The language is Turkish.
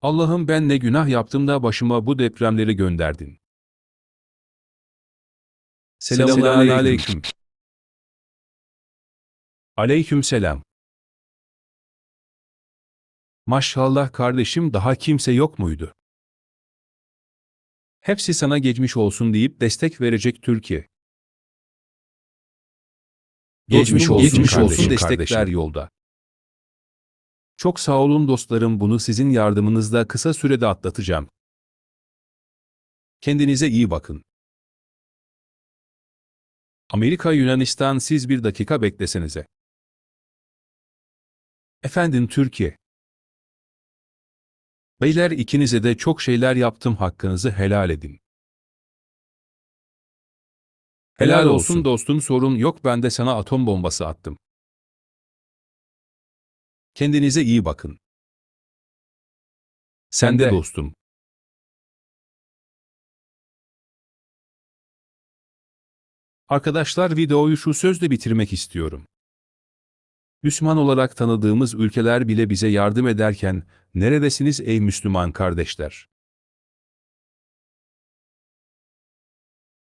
Allah'ım ben ne günah yaptım da başıma bu depremleri gönderdin. Selamun aleyküm. Aleyküm selam. Maşallah kardeşim daha kimse yok muydu? Hepsi sana geçmiş olsun deyip destek verecek Türkiye. Geçmiş olsun, Geçmiş kardeşim, olsun destekler kardeşim. yolda. Çok sağ olun dostlarım bunu sizin yardımınızla kısa sürede atlatacağım. Kendinize iyi bakın. Amerika Yunanistan siz bir dakika beklesenize. Efendim Türkiye. Beyler ikinize de çok şeyler yaptım hakkınızı helal edin. Helal, Helal olsun olsun. dostum sorun yok ben de sana atom bombası attım. Kendinize iyi bakın. Sen de dostum. Arkadaşlar videoyu şu sözle bitirmek istiyorum. Müslüman olarak tanıdığımız ülkeler bile bize yardım ederken neredesiniz ey Müslüman kardeşler?